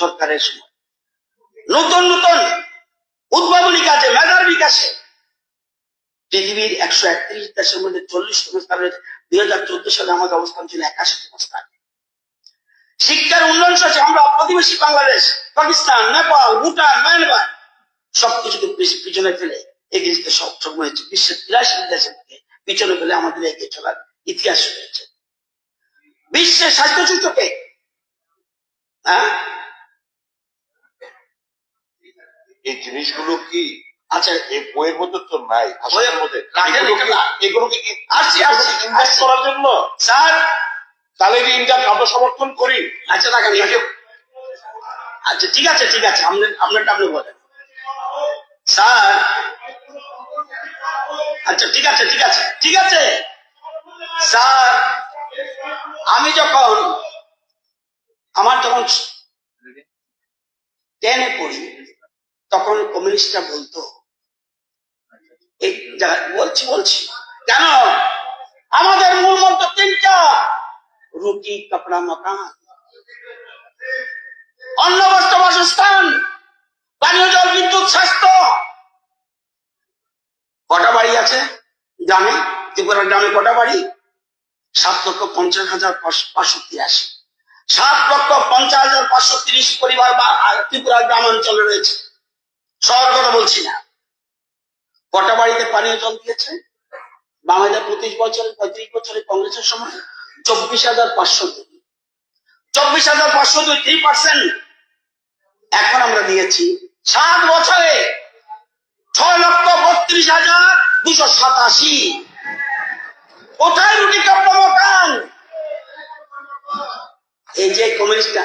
সরকারের সময়। নতুন নতুন উদ্ভাবনী কাজে, মেধার বিকাশে। পৃথিবীর একশো একত্রিশ দেশের মধ্যে চল্লিশতম স্থানে দুই হাজার চোদ্দ সালে আমাদের অবস্থান ছিল একাশিতম স্থান। শিক্ষার উন্নয়ন সাথে আমরা প্রতিবেশী বাংলাদেশ, পাকিস্তান, নেপাল, ভুটান, মায়ানমার সবকিছুকে পিছ- পিছনে ফেলে এগিয়ে যেতে সক্ষম হয়েছে। বিশ্বের তিরাশি দেশের থেকে পিছনে ফেলে আমাদের এগিয়ে চলার ইতিহাস রয়েছে। বিশ্বের স্বাস্থ্য সূচকে হ্যাঁ? এই জিনিসগুলো কি? আচ্ছা এই বইয়ের মধ্যে তো নাই আসলের মধ্যে এগুলো কি- আসছি আসছি। ইনভেস্ট করার জন্য? স্যার। তাহলে এই আমরা সমর্থন করি। আচ্ছা। আচ্ছা ঠিক আছে ঠিক আছে। আপনার আপনারটা আপনি বলেন। স্যার। আচ্ছা ঠিক আছে ঠিক আছে ঠিক আছে। স্যার আমি যখন আমার যখন টেনে পড়ি তখন কমিউনিস্টরা বলতো বলছি বলছি। কেন? আমাদের মূল মন্ত্র তিনটা। রুটি, কাপড়া মকান অন্ন, বস্ত্র, বাসস্থান। পানীয় জল, বিদ্যুৎ, স্বাস্থ্য। কটা বাড়ি আছে? গ্রামে, ত্রিপুরা গ্রামে কটা বাড়ি? সাত লক্ষ পঞ্চাশ হাজার পাঁচ- পাঁচশো তিরাশি। সাত লক্ষ পঞ্চাশ হাজার পাঁচশো তিরিশ পরিবার বা ত্রিপুরা গ্রামাঞ্চলে রয়েছে। শহর কথা বলছি না। কটা বাড়িতে পানীয় জল দিয়েছে? বাংলাদেশ পঁচিশ বছরে, পঁয়ত্রিশ বছরে কংগ্রেসের সময় চব্বিশ হাজার পাঁচশো দুই। চব্বিশ হাজার পাঁচশো দুই থ্রি পার্সেন্ট এখন আমরা দিয়েছি। সাত বছরে ছয় লক্ষ বত্রিশ হাজার দুশো সাতাশি। কোথায় রুটি কাপড় মকান এই যে কমিউনিস্টরা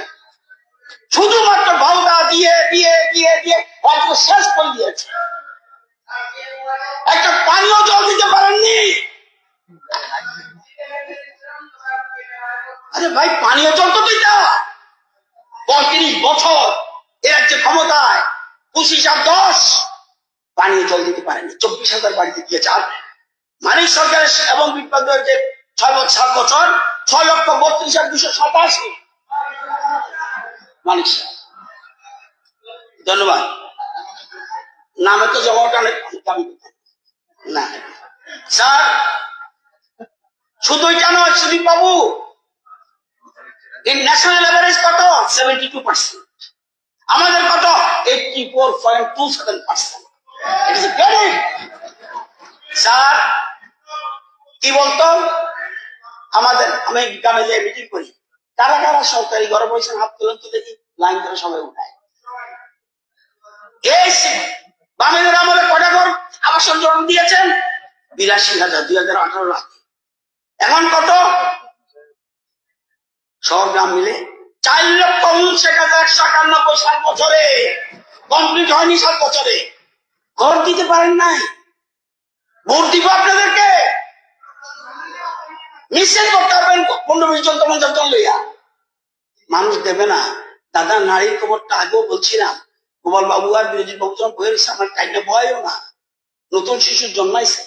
শুধুমাত্র ভাওতা দিয়ে দিয়ে দিয়ে দিয়ে রাজ্য শেষ করে দিয়েছে। একটা পানীয় জল দিতে পারেননি। আরে ভাই, পানীয় জল তো দিতে হয়। পঁয়ত্রিশ বছর এ রাজ্যে ক্ষমতায়, পঁচিশ আর দশ, পানীয় জল দিতে পারেনি চব্বিশ হাজার বাড়িতে দিয়েছে। আর মানিক সরকারের এবং বিপ্লব যে ছয় বছর, সাত বছর, ছয় লক্ষ বত্রিশ হাজার দুশো সাতাশি সাহেব। ধন্যবাদ। নামে তো জমাটা অনেক কথা। না। স্যার, শুধু নয়, সুদীপ বাবু ন্যাশনাল অ্যাভারেজ কত? সেভেন্টি টু পার্সেন্ট আমাদের কত? Eighty four point two seven percent sir, কি বলতো? আমাদের, আমি গ্রামে যে মিটিং করি। কারা কারা সরকারি ঘরে পয়সা হাত তুলেন তো দেখি, লাইন করে সবাই উঠায়। এই বামেদের আমলে কটা ঘর আবাসন জন্য দিয়েছেন? বিরাশি হাজার, দুই হাজার আঠারো লাখ। এখন কত? সব গ্রাম মিলে চার লক্ষ উনষাট হাজার একশো একানব্বই সাত বছরে, কমপ্লিট হয়নি সাত বছরে। ঘর দিতে পারেন নাই। ভোট দিব আপনাদেরকে। নিশ্চয় করতে পারবেন, পনেরো বিশ জন পঞ্চাশ জন লইয়া। মানুষ দেবে না। দাদা, নারীর খবরটা আগেও বলছিলাম। গোপাল বাবু আর বিরোধী বাবু যখন বইয়ের সামনে টাইমে বয়ও না। নতুন শিশু জন্মাইছে।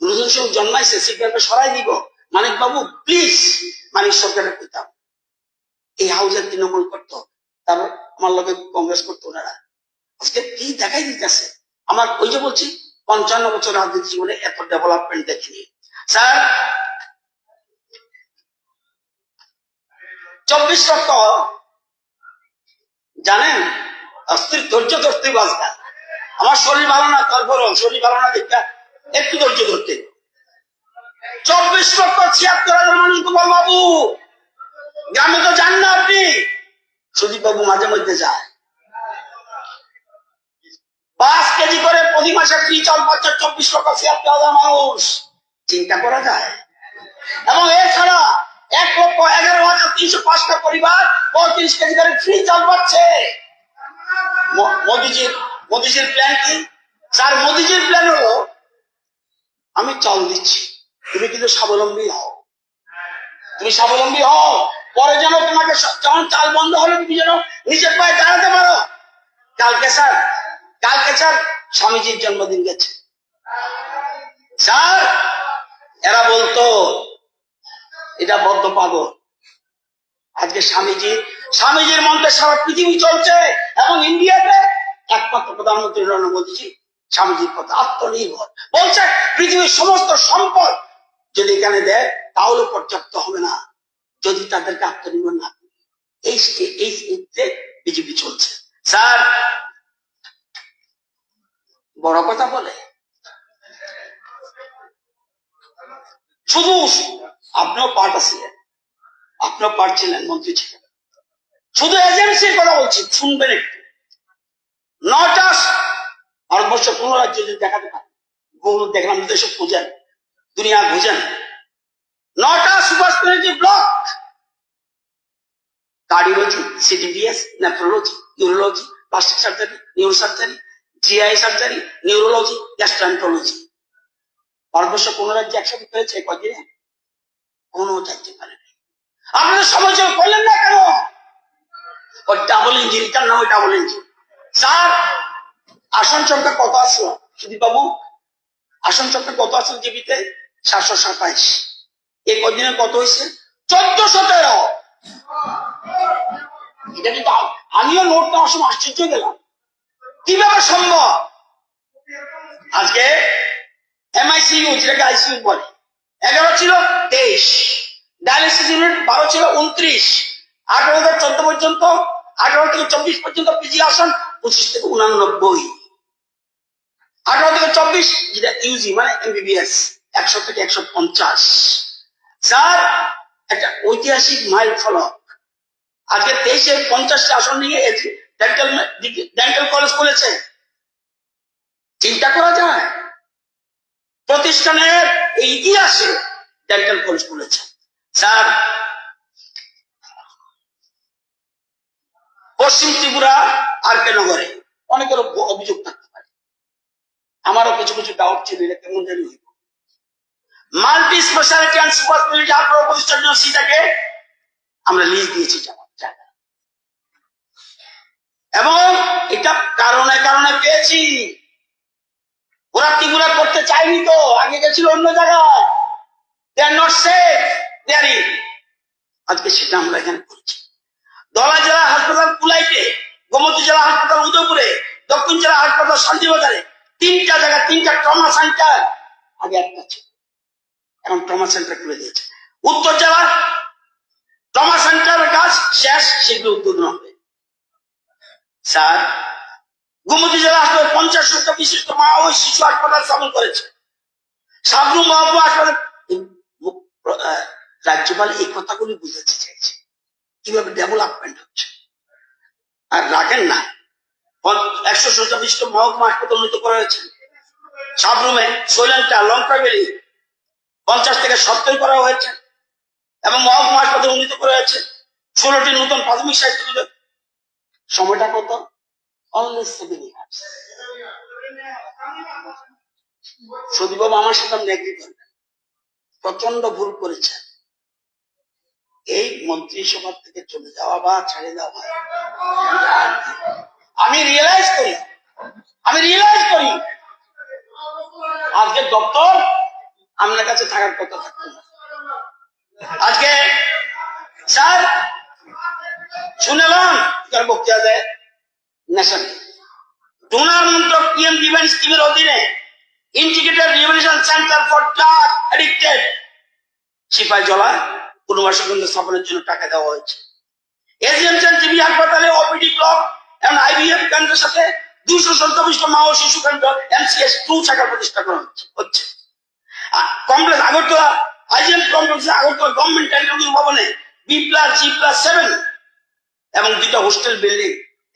নতুন শিশু জন্মাইছে সিগারেটটা সরাই দিব। মানিক বাবু প্লিজ মানিক সরকারের পিতাম এই হাউসের তৃণমূল করতো। তারপর আমার লোকে কংগ্রেস করতো ওনারা। আজকে কি দেখাই দিতেছে? আমার ওই যে বলছি, পঞ্চান্ন বছর রাজনীতি জীবনে এত ডেভেলপমেন্ট দেখিনি। স্যার, চব্বিশ লক্ষ জানেন, অস্থির ধৈর্য ধরতে বাঁচবা আমার শরীর ভালো না, তারপরও শরীর ভালো না দেখা একটু ধৈর্য ধরতে। চব্বিশ লক্ষ ছিয়াত্তর হাজার মানুষ গোপাল বাবু। গ্রামে তো যান না আপনি। সুদীপ বাবু মাঝে মধ্যে যায়। পাঁচ কেজি করে প্রতি মাসে ফ্রি চাল পাচ্ছে চব্বিশ লক্ষ ছিয়াত্তর হাজার মানুষ। চিন্তা করা যায়। এবং এছাড়া এক লক্ষ এগারো হাজার তিনশো পাঁচটা পরিবার পঁয়ত্রিশ কেজি করে ফ্রি চাল পাচ্ছে। মোদিজির মোদিজির প্ল্যান কি? স্যার, মোদিজির প্ল্যান হলো, আমি চাল দিচ্ছি। তুমি কিন্তু স্বাবলম্বী হও। তুমি স্বাবলম্বী হও। পরে যেন তোমাকে যখন চাল বন্ধ হলে তুমি যেন নিজের পায়ে দাঁড়াতে পারো। কালকে স্যার কালকে স্যার, স্বামীজির জন্মদিন গেছে। স্যার এরা বলতো, এটা বদ্ধ পাগল। আজকে স্বামীজি, স্বামীজির মন্ত্রে সারা পৃথিবী চলছে এবং ইন্ডিয়াতে একমাত্র প্রধানমন্ত্রী নরেন্দ্র মোদীজি স্বামীজির কথা আত্মনির্ভর। বলছে, পৃথিবীর সমস্ত সম্পদ যদি এখানে দেয়, তাহলে পর্যাপ্ত হবে না। যদি তাদেরকে আত্মনির্ভর না এই এই স্টেজে বিজেপি চলছে। স্যার, বড় কথা বলে শুধু আপনিও পার্ট ছিলেন আপনিও পার্ট ছিলেন মন্ত্রী ছিলেন। শুধু এজেন্সির কথা বলছি, শুনবেন একটু। নটা ভারতবর্ষ কোন রাজ্য যদি দেখাতে পারে বহু দেখলাম দেশে খুঁজেন, দুনিয়া খুঁজেন। নটা super speciality block cardiology CTVS nephrology urology plastic surgery neuro surgery GI surgery neurology gastroenterology Bharatvarsha কোন রাজ্যে একসাথে পেয়েছে কদিনে? কোনো চাইতে পারে নাই। আপনাদের সমালোচনা করলেন না কেন? ওই ডাবল ইঞ্জিন তার নাম ওই ডাবল ইঞ্জিন স্যার, আসন সংখ্যা কত আসলো? সুদীপ বাবু আসন সংখ্যা কত আসলো জিবিতে সাতশো সাতাইশ। এই কদিনে কত হয়েছে? চোদ্দশো তেরো। এটা কিন্তু আমিও নোট নেওয়ার সময় আশ্চর্য গেলাম। কীভাবে সম্ভব? আজকে এমআইসিইউ যেটাকে আইসিইউ বলে। এগারো ছিল তেইশ। ডায়ালিসিস ইউনিট বারো ছিল উনত্রিশ। আঠারো থেকে চোদ্দ পর্যন্ত, আঠারো থেকে চব্বিশ পর্যন্ত পিজি আসন, পঁচিশ থেকে উনানব্বই। আঠারো থেকে চব্বিশ, যেটা ইউজি মানে এমবিবিএস একশো থেকে একশো পঞ্চাশ। স্যার, একটা ঐতিহাসিক মাইল ফলক। আজকে তেইশে পঞ্চাশটা আসন নিয়ে ডেন্টাল ডেন্টাল কলেজ খুলেছে। চিন্তা করা যায়? প্রতিষ্ঠানের ইতিহাসে ডেন্টাল কলেজ খুলেছে স্যার, পশ্চিম ত্রিপুরা আর কে নগরে অনেকের অভিযোগ থাকতে পারে। আমারও কিছু কিছু ডাউট ছিল, এটা কেমন জানি multi speciality and super speciality আগ্রহ প্রতিষ্ঠার জন্য সিটাকে আমরা লিজ দিয়েছি জায়গা। এবং এটা কারণে কারণে পেয়েছি। ওরা ত্রিপুরা করতে চায়নি তো, আগে গেছিল অন্য জায়গায়। দে আর নট সেফ আজকে সেটা আমরা এখানে করছি। দলা জেলা হাসপাতাল কুলাইতে, গোমতী জেলা হাসপাতাল উদয়পুরে, দক্ষিণ জেলা হাসপাতাল শান্তিবাজারে, তিনটা জায়গা, তিনটা ট্রমা সেন্টার। আগে একটা ছিল। এখন ট্রমা সেন্টার খুলে দিয়েছে। উত্তর জেলা, ট্রমা সেন্টারের কাজ শেষ সেগুলো উদ্বোধন হবে। স্যার গোমতী জেলা হাসপাতাল পঞ্চাশ শতক বিশিষ্ট মা ও শিশু হাসপাতাল স্থাপন করেছে। সাবরুম মহকুমা হাসপাতাল রাজ্যপাল এই কথাগুলি বুঝাতে চাইছে। কীভাবে ডেভেলপমেন্ট হচ্ছে? আর রাখেন না। একশো শতাংশ মহকুমা হাসপাতাল উন্নীত করা হয়েছে। সাবরুমে সোলেন্টা লঙ্কা বেলি পঞ্চাশ থেকে সত্তর করা হয়েছে। এবং মহকুমা হাসপাতাল উন্নীত করা হয়েছে। ষোলোটি নতুন প্রাথমিক স্বাস্থ্য। সময়টা কত? অনলি সেভেন ইয়ার্স সদীবাবু আমার সাথে আপনি agree করবেন প্রচণ্ড ভুল করেছে। এই মন্ত্রিসভা থেকে চলে যাওয়া বা ছেড়ে দেওয়া আমি রিয়েলাইজ করি। আমি রিয়েলাইজ করি। আজকে দপ্তর আপনার কাছে থাকার কথা থাকতো না। আজকে স্যার, শুনলাম, তার বক্তৃতা দেয়। ন্যাশন ডোনার মন্ত্রক পিএম ডিভেন স্কিমের অধীনে integrated revolution centre for drug addicted সিপাই জলা পুনর্বাসন কেন্দ্র স্থাপনের জন্য টাকা দেওয়া হয়েছে এসডিএমসেন জিবি হাসপাতালে ওপিডি ব্লক এবং আইভিএফ কেন্দ্রের সাথে দুইশো সন্তাবিষ্ট মা ও শিশু কেন্দ্র এমসিএস টু শাখা প্রতিষ্ঠা করা হচ্ছে। Complex Agartala IGM complex Agartala government television ভবনে B plus G plus seven এবং দুইটা হোস্টেল বিল্ডিং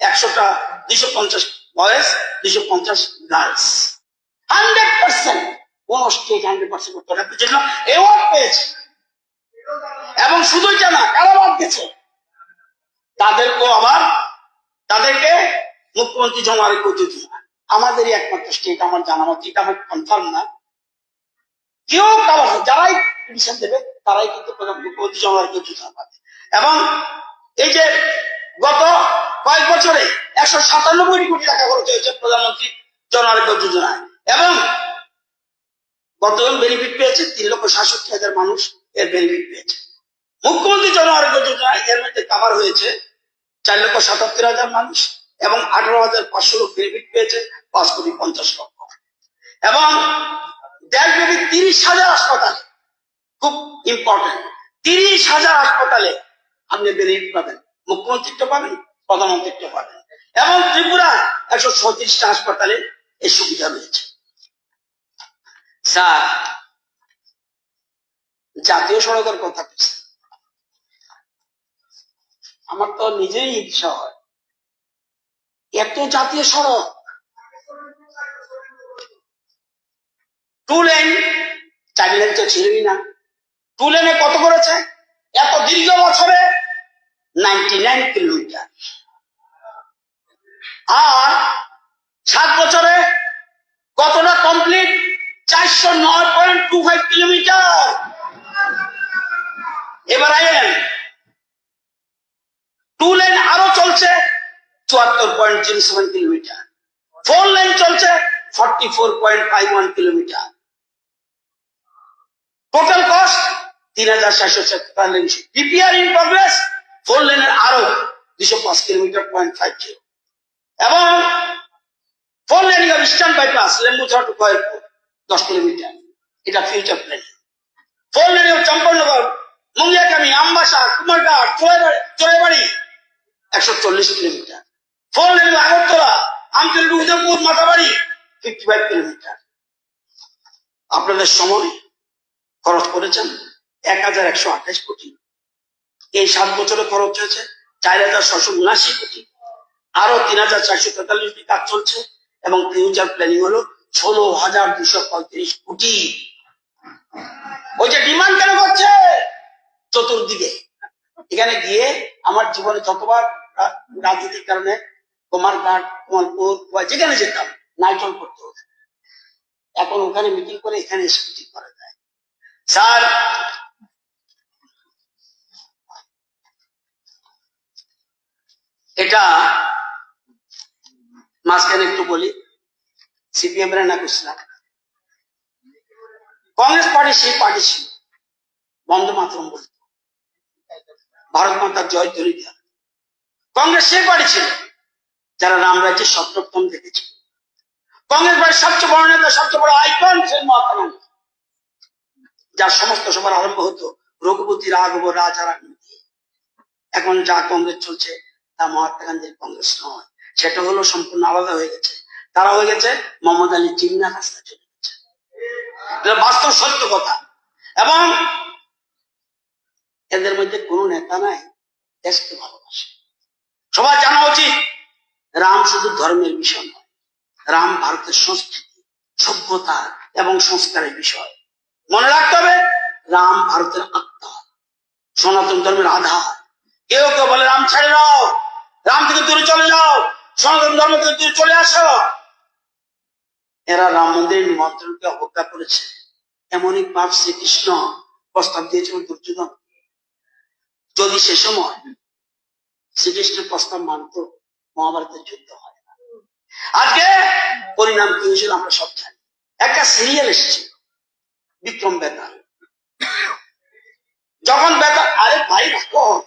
একশোটা, দুইশো পঞ্চাশ বয়েজ দুইশো পঞ্চাশ গার্লস হান্ড্রেড পার্সেন্ট। কোন স্টেট হান্ড্রেড পার্সেন্ট উত্তরাখণ্ডের জন্য অ্যাওয়ার্ড পেয়েছে এবং শুধুই জানা কারা বাদ গেছে তাদেরকেও আবার, তাদেরকে মুখ্যমন্ত্রী জমারে করতে আমাদেরই একমাত্র স্টেট আমার জানা মতো এটা আমার কনফার্ম না। কেউ কাবার যারাই পিটিশন দেবে, তারাই কিন্তু মুখ্যমন্ত্রী জমারে করতে পাবে এবং এই যে গত কয়েক বছরে একশো সাতানব্বই কোটি টাকা খরচ হয়েছে প্রধানমন্ত্রী জন আরোগ্য যোজনায়। এবং কতজন বেনিফিট পেয়েছে তিন লক্ষ সাতষট্টি হাজার মানুষ এর বেনিফিট পেয়েছে। মুখ্যমন্ত্রী জন আরোগ্য যোজনায় এর মধ্যে কাভার হয়েছে চার লক্ষ সাতাত্তর হাজার মানুষ এবং আঠারো হাজার পাঁচশো লোক বেনিফিট পেয়েছে পাঁচ কোটি পঞ্চাশ লক্ষ। এবং দেশব্যাপী তিরিশ হাজার হাসপাতালে, খুব ইম্পর্টেন্ট তিরিশ হাজার হাসপাতালে আপনি বেনিফিট পাবেন। মুখ্যমন্ত্রীটা পাবেন প্রধানমন্ত্রীটা পাবেন। এবং ত্রিপুরা একশো ছত্রিশটা হাসপাতালে এই সুবিধা রয়েছে। স্যার, জাতীয় সড়কের কথা আমার তো নিজেই ইচ্ছা হয়। এত জাতীয় সড়ক। টু লেন, চার লেন তো ছিলই না। টু লেনে কত করেছে? এত দীর্ঘ বছরে কিলোমিটার আর সাত বছরে কতটা কমপ্লিট চারশো নয় পয়েন্ট টু ফাইভ কিলোমিটার এবার আইন টু লেন আরও চলছে, চুয়াত্তর point zero seven kilometre four lane চলছে forty four point five one kilometre total cost তিন হাজার সাতশো ডিপিআর ইন প্রগ্রেস ফোর লেনের আরও দুশো পাঁচ কিলোমিটার পয়েন্ট ফাইভ জিরো এবং four laning eastern bypass Lembucherra to Khayerpur দশ কিলোমিটার। এটা future plan four laning of Champaknagar Mungiakami Ambassa Kumarghat Churaibari একশো চল্লিশ kilometre. Four laning Agartala Amtali Udaipur Matabari fifty five kilometre আপনাদের সময় খরচ করেছেন এক হাজার একশো আঠাশ কোটি। এই সাত বছরে খরচ হয়েছে চার হাজার ছশো উনাশি কোটি। আরও তিন হাজার চারশো তেতাল্লিশ কোটি কাজ চলছে এবং ফিউচার প্ল্যানিং হলো ষোলো হাজার দুশো পঁয়ত্রিশ কোটি। ওই যে ডিমান্ড কেন করছে? চতুর্দিকে। এখানে গিয়ে আমার জীবনে যতবার রাজনীতির কারণে কুমারঘাট কমলপুর বা যেখানে যেতাম নাইটল করতে হতো এখন ওখানে মিটিং করে এখানে এসে করা যায়। স্যার এটা মাঝখানে একটু বলি, সিপিএম এর না করছিলাম কংগ্রেস পার্টি সেই পার্টি ছিল, বন্ধ মাতরম বলত। ভারত মাতার জয় ধ্বনি দেওয়া কংগ্রেস সেই পার্টি ছিল, যারা রাম রাজ্যের স্বপ্নপ্তম দেখেছিল কংগ্রেস পার্টির সবচেয়ে বড় নেতা, সবচেয়ে বড় আইকন ছিল মহাত্মা গান্ধী। যার সমস্ত সবার আরম্ভ হতো রঘুপতি, রাঘব, রাজা দিয়ে এখন যা কংগ্রেস চলছে তা মহাত্মা গান্ধীর কংগ্রেস নয়। সেটা হলো সম্পূর্ণ আলাদা হয়ে গেছে। তারা হয়ে গেছে মোহাম্মদ আলী জিন্না রাস্তা চলে গেছে। বাস্তব সত্য কথা। এবং এদের মধ্যে কোন নেতা নাই, দেশকে ভালোবাসে। সবার জানা উচিত, রাম শুধু ধর্মের বিষয় নয়, রাম ভারতের সংস্কৃতি, সভ্যতা এবং সংস্কারের বিষয়। মনে রাখতে হবে, রাম ভারতের আত্মা, সনাতন ধর্মের আধার। কেউ কেউ বলে, রাম ছেড়ে দাও। রাম থেকে দূরে চলে যাও। সনাতন ধর্ম থেকে দূরে চলে আসো। এরা রাম মন্দিরের নিমন্ত্রণকে অবজ্ঞা করেছে। এমনই পাপ শ্রীকৃষ্ণ প্রস্তাব দিয়েছিল দুর্যোধন। যদি সে সময় শ্রীকৃষ্ণের প্রস্তাব মানত, মহাভারতের যুদ্ধ হয় না। আজকে পরিণাম কি হয়েছিল আমরা সব জানি। একটা সিরিয়াল এসেছিল বিক্রম বেতাল যখন বেতাল আরে ভাই রাখো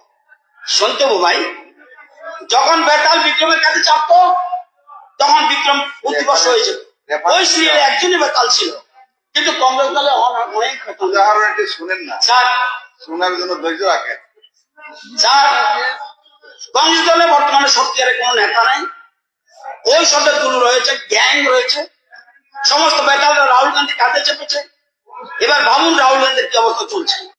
শুনতে ভাই যখন বেতাল বিক্রমের কাছে চাপতো তখন বিক্রম প্রতিবর্ষ হয়েছে ওই সিরিয়ালে একজনই বেতাল ছিল। কিন্তু কংগ্রেস দলে অনেক বেতাল। উদাহরণটি শুনেন না। স্যার। শোনার জন্য ধৈর্য রাখেন। স্যার কংগ্রেস দলে বর্তমানে সত্যিকারের কোনো নেতা নাই। ওই সবেরগুলো রয়েছে গ্যাং রয়েছে। সমস্ত বেতালরা রাহুল গান্ধী কাঁধে চেপেছে। এবার ভাবুন রাহুল গান্ধীর কি অবস্থা চলছে।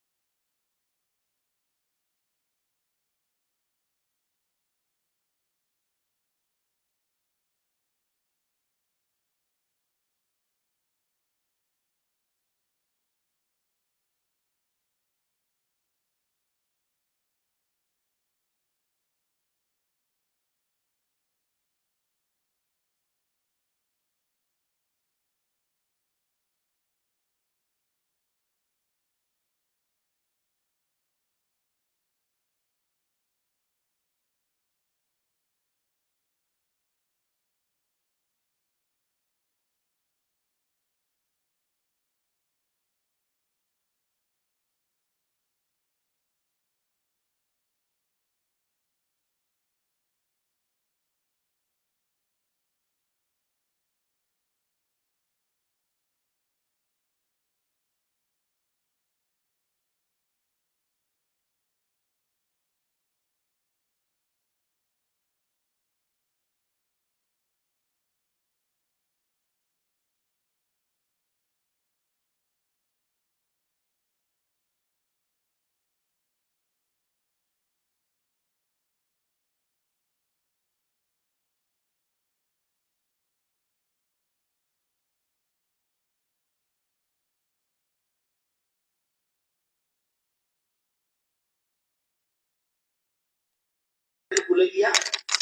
ভুলে গিয়া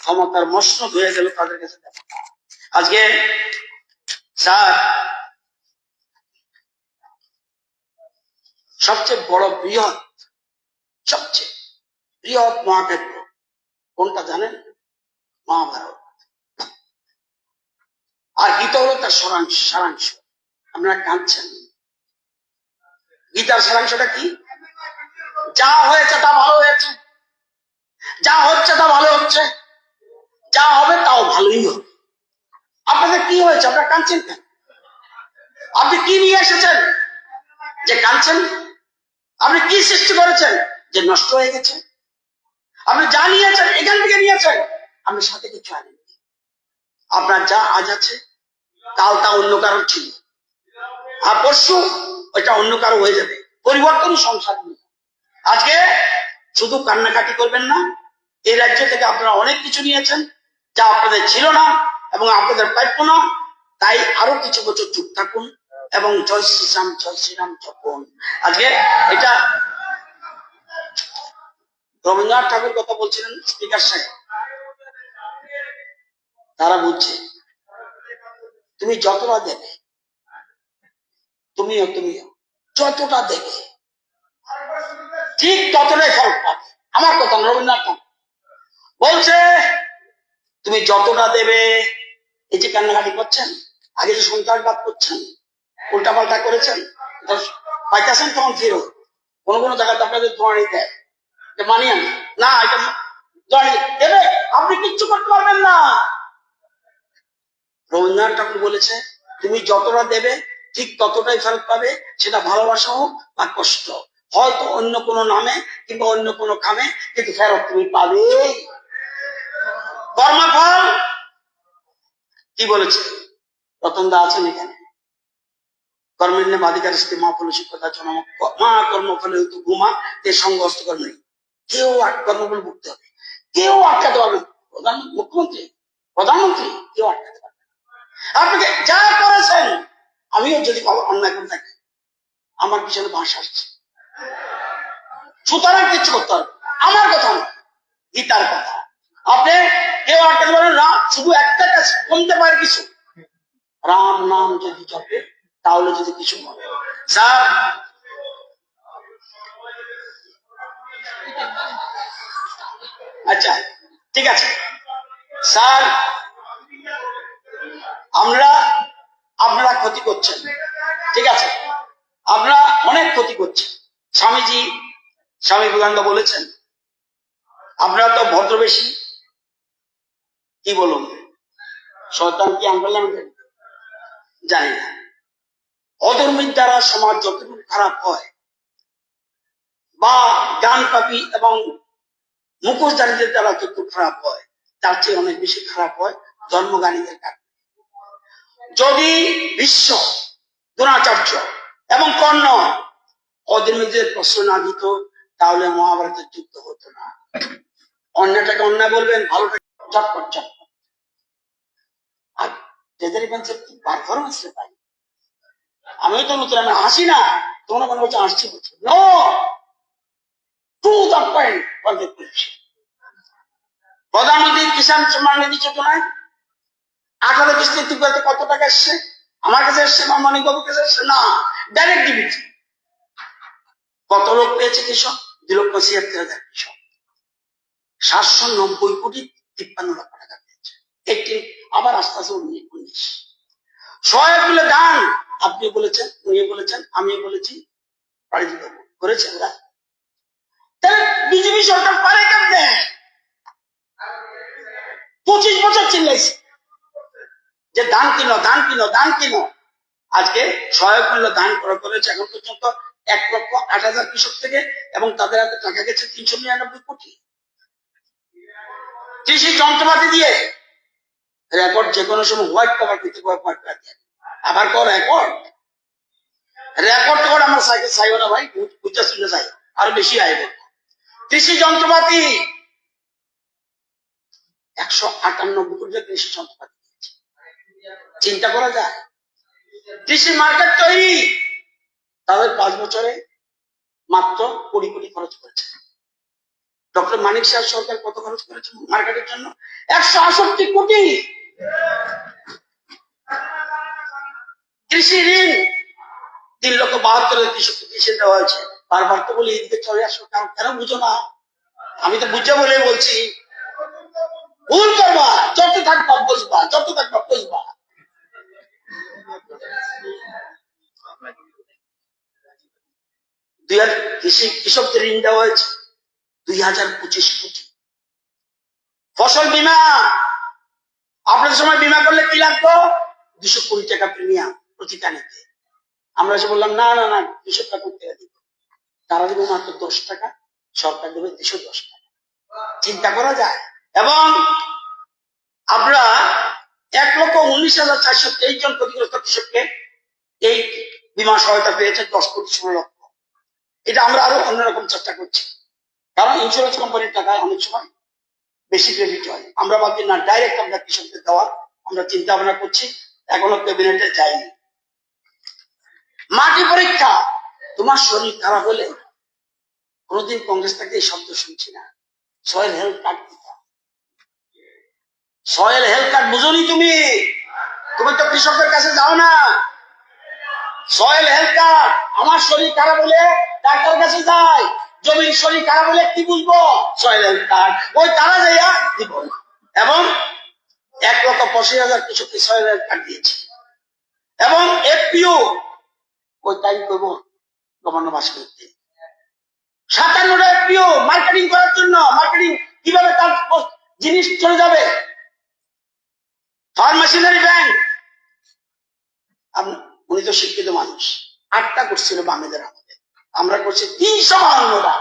ক্ষমতার মস্ন হয়ে গেল তাদের কাছে আজকে স্যার, সবচেয়ে বড় বৃহৎ, সবচেয়ে বৃহৎ মহাকাব্য কোনটা জানেন? মহাভারত। আর গীতা হলো তার সারাংশ সারাংশ। আপনারা কাঁদছেন। গীতার সারাংশটা কি? যা হয়েছে তা ভালো হয়েছে। যা হচ্ছে তা ভালো হচ্ছে। যা হবে তাও ভালোই হবে। আপনাদের কি হয়েছে? আপনারা কাঁদছেন কেন? আপনি কি নিয়ে এসেছেন? যে কাঁদছেন? আপনি কি সৃষ্টি করেছেন? যে নষ্ট হয়ে গেছে? আপনি যা নিয়েছেন, এখান থেকে নিয়েছেন, আপনি সাথে কিছু আনেন আপনার যা আজ আছে কাল তা অন্য কারোর ছিল। আর পরশু ওইটা অন্য কারও হয়ে যাবে। পরিবর্তন সংসার আজকে শুধু কান্নাকাটি করবেন না এই রাজ্য থেকে আপনারা অনেক কিছু নিয়েছেন যা আপনাদের ছিল না এবং আপনাদের প্রাপ্য না। তাই আরও কিছু বছর চুপ থাকুন এবং জয় শ্রীরাম জয় শ্রীরাম জপন আজকে এটা রবীন্দ্রনাথ ঠাকুর কথা বলছিলেন স্পিকার সাহেব। তারা বুঝছে তুমি যতটা দেবে, তুমিও তুমিও যতটা দেবে, ঠিক ততটাই ফল পাবে। আমার কথা রবীন্দ্রনাথ বলছে, তুমি যতটা দেবে। এই যে কান্নাকাটি করছেন, আগে যে সন্ত্রাসবাদ করছেন উল্টা পাল্টা করেছেন পাইতেছেন তখন ফেরত কোনো কোনো জায়গাতে আপনাদের ধোঁয়ানি দেয় যে মানি আমি না, এটা ধোঁয়ানি দেবে, আপনি কিচ্ছু করতে পারবেন না। রবীন্দ্রনাথ ঠাকুর বলেছে, তুমি যতটা দেবে, ঠিক ততটাই ফেরত পাবে। সেটা ভালোবাসা হোক বা কষ্ট। হয়তো অন্য কোনো নামে কিংবা অন্য কোনো কামে কিন্তু ফেরত তুমি পাবে কর্মফল? কি বলেছে? রতন দা আছেন এখানে। কর্মের বাধিকার মা ফল শিক্ষতা জন মা কর্মফলে তে সঙ্গ হস্ত কর্মে কেউ কর্মফল ভুগতে হবে। কেউ আটকাতে পারবে প্রধান মুখ্যমন্ত্রী, প্রধানমন্ত্রী, কেউ আটকাতে পারবে আপনাকে যা করেছেন, আমিও যদি অন্যায় করে থাকি, আমার পিছনে বাঁশ আসছে। সুতরাং কিচ্ছু করতে হবে আমার কথা না গীতার কথা। আপনি কেউ আটকাতে পারেন না শুধু একটা কাজ কমতে পারে কিছু। রাম নাম যদি জপে, তাহলে যদি কিছু মনে স্যার আচ্ছা ঠিক আছে। স্যার, আমরা আপনারা ক্ষতি করছেন। ঠিক আছে আপনারা অনেক ক্ষতি করছেন। স্বামীজি, স্বামী বিবেকানন্দ বলেছেন আপনারা তো ভদ্রবেশী কি বলুন? শয়তান কি আনবেন জানি না। অধর্মীর দ্বারা সমাজ যতটুকু খারাপ হয়, বা গান পাপি এবং মুখোশধারীদের দ্বারা যতটুকু খারাপ হয়, তার চেয়ে অনেক বেশি খারাপ হয় ধর্মগানীদের কারণে। যদি বিশ্ব দ্রোণাচার্য এবং কর্ণ অধর্মীদের প্রশ্ন না দিত, তাহলে মহাভারতের যুদ্ধ হতো না। অন্যটাকে অন্যায় বলবেন, ভালোটাকে চটপট চটপট আর ট্রেজারি কি পারফরমেন্স রে ভাই আমিও তো নতুন, আমি হাসি না, তোমরা মনে হচ্ছে আসছি নো টু দ্য পয়েন্ট প্রধানমন্ত্রী কিষাণ সম্মান নিধি যোজনায় আঠারো কিস্তি ত্রিপুরাতে কত টাকা এসছে? আমার কাছে এসছে না মনে বাবুর কাছে এসছে? না ডাইরেক্ট ডিবিটি কত লোক পেয়েছে কৃষক? দুই লক্ষ ছিয়াত্তর হাজার কৃষক। সাতশো নব্বই কোটি তিপ্পান্ন লক্ষ টাকা। এইটিন আবার আস্তে আস্তে উনিশ উনিশ সহায়ক মিলে দান আপনি বলেছেন, উনি বলেছেন, আমি বলেছি দেবো করেছেন ওরা তাহলে বিজেপি সরকার পারে কেমনে? পঁচিশ বছর চিল্লাইছে। যে ধান কিনো, দান কিনো দান কিনো। আজকে সহায়ক মূল্য দান করা করেছে এখন পর্যন্ত এক লক্ষ আট হাজার কৃষক থেকে এবং তাদের হাতে টাকা গেছে তিনশো নিরানব্বই কোটি। কৃষি যন্ত্রপাতি দিয়ে রেকর্ড যে কোনো সময় হোয়াইট কভার করতে হোয়াইট দিয়ে। আবার কো রেকর্ড রেকর্ড করে আমার সাইকেল চাইব না ভাই বুঝতে শুনে চাই আরও বেশি আইব কৃষি যন্ত্রপাতি। একশো আটান্নব্বই কোটি কৃষি যন্ত্রপাতি চিন্তা করা যায়। কৃষি মার্কেট তৈরি। তাদের পাঁচ বছরে মাত্র কোটি কোটি খরচ করেছে। ডক্টর মানিক শাহ সরকার কত খরচ করেছে মার্কেটের জন্য? একশো আষট্টি কোটি। কৃষি ঋণ। তিন লক্ষ বাহাত্তর কৃষক কৃষি দেওয়া হয়েছে। বারবার তো বলি, এদিকে চলে আসো, কারণ কেন বুঝো না? আমি তো বুঝে বলে বলছি। ভুল করবা। যত থাকবা বুঝবা যত থাকবা বুঝবা দুই হাজার কৃষি কৃষকদের ঋণ দেওয়া হয়েছে। দুই হাজার পঁচিশ কোটি ফসল বীমা। আপনাদের সময় বীমা করলে কি লাগতো? দুশো কুড়ি টাকা প্রিমিয়াম প্রতিটা নিতে আমরা এসে বললাম, না না না, দুশো টাকা করতে দিব তারা দেবে মাত্র দশ টাকা, সরকার দেবে দুশো দশ টাকা। চিন্তা করা যায়। এবং আমরা এক লক্ষ উনিশ হাজার চারশো তেইশ জন ক্ষতিগ্রস্ত কৃষককে এই বীমা সহায়তা পেয়েছে দশ কোটি ষোলো লক্ষ। এটা আমরা আরও অন্যরকম চেষ্টা করছি। কারণ ইন্স্যুরেন্স কোম্পানির টাকায় অনেক সময় বেশি ক্রেডিট হয়। আমরা ভাবছি না ডাইরেক্ট আমরা কৃষকদের দেওয়া। আমরা চিন্তা ভাবনা করছি, এখনও ক্যাবিনেটে যায়নি মাটি পরীক্ষা! তোমার শরীর খারাপ হলে কোনোদিন কংগ্রেস থেকে এই শব্দ শুনছি না। সয়েল হেলথ কার্ড দিতে। সয়েল হেলথ কার্ড বুঝোনি তুমি? তুমি তো কৃষকদের কাছে যাও না। সয়েল হেলথ কার্ড আমার শরীর খারাপ হলে ডাক্তার কাছে যাই। জমির শরীর খারাপ হলে কি বুঝব? সয়েল হেলথ কার্ড ওই তারা যাইয়া দিব এবং এক লক্ষ পঁচিশ হাজার কৃষককে সয়েল হেলথ কার্ড দিয়েছে। এবং এফপিও, ওই টাইম করব গভর্নর বাস করতে। সাতান্নটা এফপিও মার্কেটিং করার জন্য। মার্কেটিং কীভাবে তার জিনিস চলে যাবে? ফার্মাসিনারি ব্যাংক উনি তো শিক্ষিত মানুষ। আটটা করছিল বামেদের আমাদের আমরা করছি তিনশো বাহান্নটা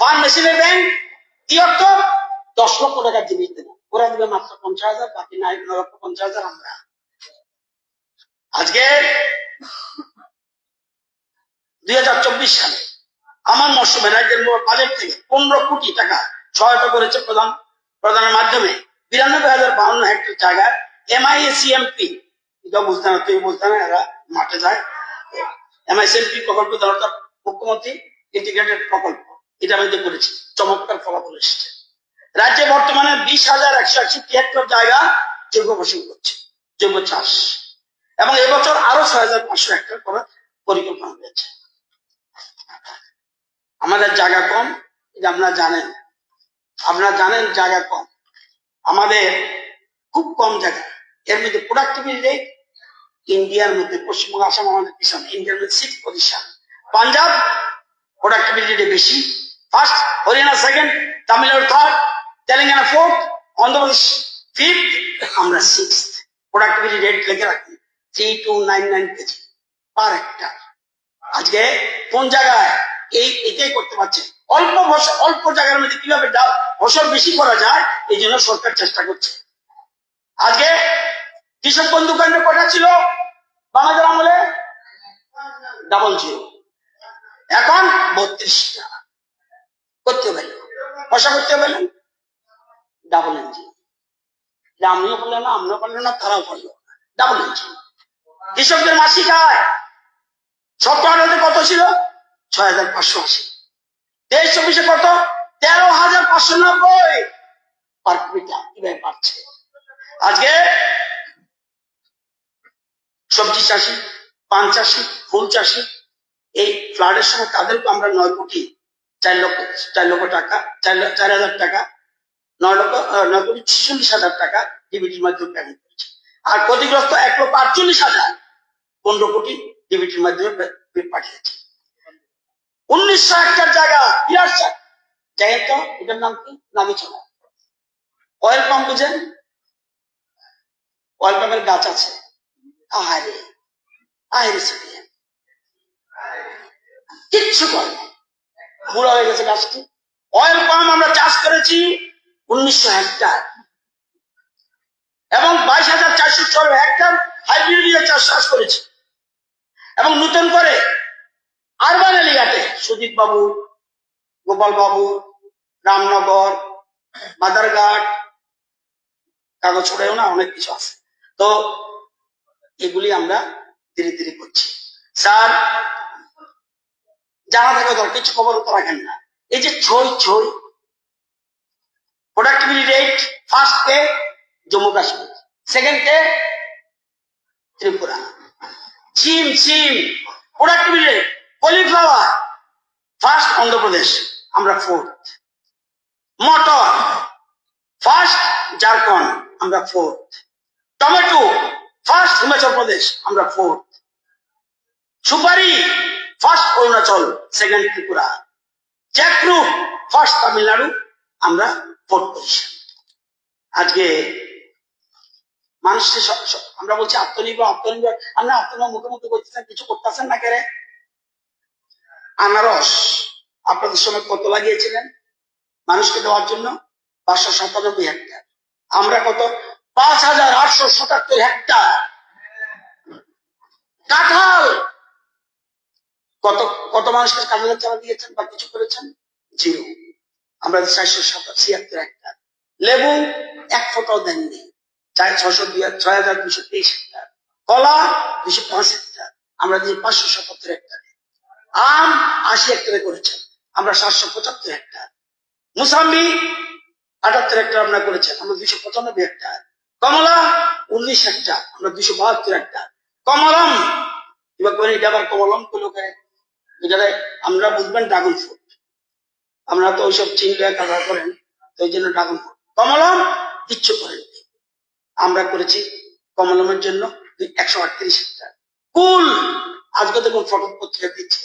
ফার্মেসিনের ব্যাংক, কি অর্থ? দশ লক্ষ টাকার জিনিস দেবে। ওরা দেবে মাত্র পঞ্চাশ হাজার, বাকি নাই লক্ষ পঞ্চাশ হাজার আমরা। আজকে দুই হাজার চব্বিশ সালে আমার মরশুমে রাজ্যের বাজেট থেকে পনেরো কোটি টাকা সহায়তা করেছে প্রধান প্রদানের মাধ্যমে। বিরানব্বই হাজার বাউন্ন হেক্টর জায়গায় এমআইএসিএমপি বুঝতে না তুই বুঝতে না এরা মাঠে যায়। এমআইসিএমপি প্রকল্প দরকার মুখ্যমন্ত্রী ইন্টিগ্রেটেড প্রকল্প। এটা আমাদের করেছি, চমৎকার ফলাফল এসেছে। রাজ্যে বর্তমানে বিশ হাজার একশো একষট্টি হেক্টর জায়গা জৈব ফসল করছে, জৈব চাষ। এবং এবছর আরও ছয় হাজার পাঁচশো হেক্টর করার পরিকল্পনা রয়েছে। আমাদের জায়গা কম, এটা আপনারা জানেন। আপনারা জানেন জায়গা কম। আমাদের খুব কম জায়গা। এর মধ্যে প্রোডাক্টিভিটি রেট ইন্ডিয়ার মধ্যে, পশ্চিমবঙ্গ, আসাম, আমাদের পিছনে, ইন্ডিয়ার মধ্যে সিক্স পজিশন পাঞ্জাব প্রোডাক্টিভিটি বেশি। First Haryana second Tamil Nadu third Telangana fourth Andhra Pradesh fifth আমরা সিক্স প্রোডাক্টিভিটি রেট লিখে রাখি three two nine nine KG per hectare আজকে কোন জায়গায় এই এটাই করতে পারছে? অল্প অল্প জায়গার মধ্যে কীভাবে ফসল বেশি করা যায়, এই জন্য সরকার চেষ্টা করছে। আজকে কৃষক বন্ধু কেন্দ্র কটা ছিল? বাংলাদেশ আমলে? ডাবল জিরো এখন বত্রিশটা। করতে পারি পয়সা করতে পারলেন ডাবল ইঞ্জিন আমিও পারলেন না আমরাও পারলেন না, তারাও পারল ডাবল ইঞ্জিন কৃষকদের মাসিক আয় সত্তর কত ছিল? ছয় হাজার পাঁচশো আশি। তেইশ চব্বিশে কত? তেরো হাজার পাঁচশো নব্বই। পার কীভাবে পাচ্ছে আজকে সবজি চাষি পান চাষি ফুল চাষি এই ফ্লাডের সময় তাদেরকে আমরা নয় কোটি চার লক্ষ চার লক্ষ টাকা, চার চার হাজার টাকা, নয় লক্ষ নয় কোটি ছেচল্লিশ হাজার টাকা ডিবিটির মাধ্যমে পেমেন্ট করেছে। আর ক্ষতিগ্রস্ত এক লক্ষ আটচল্লিশ হাজার পনেরো কোটি ডিবিটির মাধ্যমে পাঠিয়েছে। উনিশশো হেক্টর জায়গা, বিরাট জায়গা। তো, এটার নাম কি? নাগিছড়া অয়েল পাম্প বুঝেন অয়েল পাম্পের গাছ আছে। আহারে আহারে সিপিএম কিচ্ছু করে। বুড়া হয়ে গেছে গাছটি অয়েল পাম্প আমরা চাষ করেছি উনিশশো হেক্টর। এবং বাইশ হাজার চারশো ছয় হেক্টর হাইব্রিড চাষ চাষ করেছি। এবং নতুন করে আরবান এলিয়াতে সুদীপ বাবু গোপাল বাবু রামনগর, মাদারঘাট, কাগজ ছড়েও না, অনেক কিছু আছে। তো এগুলি আমরা ধীরে ধীরে করছি। স্যার জানা থাকে দর কিছু খবর তো রাখেন না। এই যে ছই ছই প্রোডাক্টিভিটি রেট ফার্স্ট কে জম্মু কাশ্মীর সেকেন্ড কে ত্রিপুরা। সিম সিম productivity rate cauliflower first Andhra Pradesh, আমরা ফোর্থ মটর ফার্স্ট ঝাড়খণ্ড, আমরা fourth tomato first Himachal Pradesh আমরা ফোর্থ সুপারি first Arunachal second Tripura. Jackfruit first Tamil Nadu আমরা ফোর্থ পজিশন আজকে মানুষকে আমরা বলছি আত্মনির্ভর আত্মনির্ভর। আমরা আত্মনির্ভর মুখে মুখে বলতেছেন কিছু করতেছেন না কেরে আনারস, আপনাদের সময় কত লাগিয়েছিলেন? মানুষকে দেওয়ার জন্য পাঁচশো সাতানব্বই হেক্টর। আমরা কত? পাঁচ হাজার আটশো সাতাত্তর হেক্টর। কাঁঠাল। কত কত মানুষকে কাঁঠালের চারা দিয়েছেন বা কিছু করেছেন? জিরো। আমরা চারশো ছিয়াত্তর হেক্টর। লেবু এক ফোটাও দেননি। চার, ছশো দুই, ছয় হাজার দুশো তেইশ হেক্টর। কলা দুশো পাঁচ হেক্টর। আমরা দিয়ে পাঁচশো সাতাত্তর হেক্টরে। আম আশি হেক্টরে করেছেন। আমরা সাতশো পঁচাত্তর হেক্টর। মুসাম্বি আটাত্তর হেক্টর আমরা করেছেন। আমরা দুইশো পঁচানব্বই হেক্টর। কমলা উনিশ একটা, আমরা দুশো বাহাত্তর হেক্টর কমলম, এবার করে এটা আবার কমলম গুলোকে এটারে আমরা বুঝবেন ড্রাগন ফ্রুট আমরা তো ওইসব চিনলে কালার করেন, তো ওই জন্য ড্রাগন ফ্রুট কমলম কিচ্ছু করেন আমরা করেছি কমলমের জন্য একশো আটত্রিশ একটা। কুল, আজকে দেখুন ফটো পত্রিকা দিচ্ছে।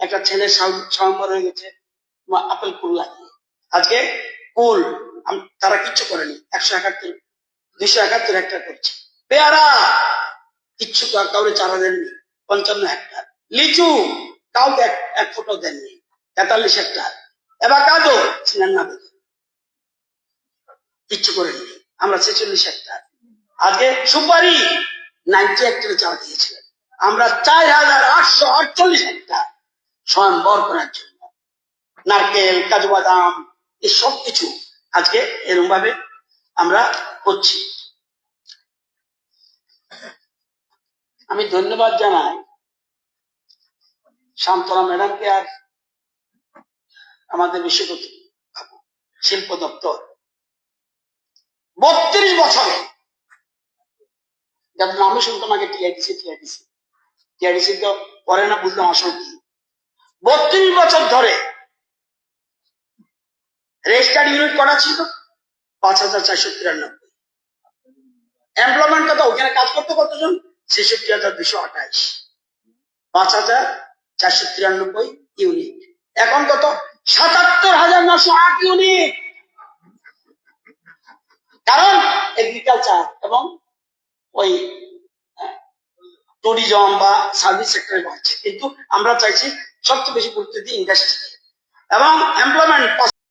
একটা ছেলে স্বয়ম্বর হয়ে গেছে আপেল কুল লাগিয়ে। আজকে কুল তারা কিচ্ছু করেনি, একশো একাত্তর দুইশো একাত্তর হেক্টর করছে। পেয়ারা! কিচ্ছু কাউরে চারা দেননি। পঞ্চান্ন হেক্টর। লিচু কাউকে এক ফুটও দেননি। তেতাল্লিশ হেক্টর। এবার কাদো ছিলেন না কিচ্ছু করেননি। আমরা ছেচল্লিশ হেক্টর। আজকে সুপারি নাইনটি হেক্টরে চারা দিয়েছিলেন। আমরা চার হাজার আটশো আটচল্লিশ হেক্টর স্বয়ংবর করার জন্য। নারকেল কাজু বাদাম এই সব কিছু আজকে এরকম ভাবে আমরা করছি। আমি ধন্যবাদ জানাই শান্তরা ম্যাডামকে আর আমাদের বিশ্বকবি শিল্প দপ্তর। বত্রিশ বছরে, যাদের নামে শুনতাম আগে টিআইডিসি টিআইডিসি। টিআইডিসি তো পরে না বুঝলাম কি। বত্রিশ বছর ধরে রেজিস্টার্ড ইউনিট করা ছিল? পাঁচ হাজার চারশো তিরানব্বই। এমপ্লয়মেন্ট কত? ওখানে কাজ করতে কতজন? ছেষট্টি হাজার দুশো আঠাইশ পাঁচ হাজার চারশো তিরানব্বই ইউনিট। এখন কত? সাতাত্তর হাজার নশো আট ইউনিট। কারণ এগ্রিকালচার এবং ওই ট্যুরিজম বা সার্ভিস সেক্টরে বাড়ছে। কিন্তু আমরা চাইছি সবচেয়ে বেশি গুরুত্ব দিই ইন্ডাস্ট্রি এবং এমপ্লয়মেন্ট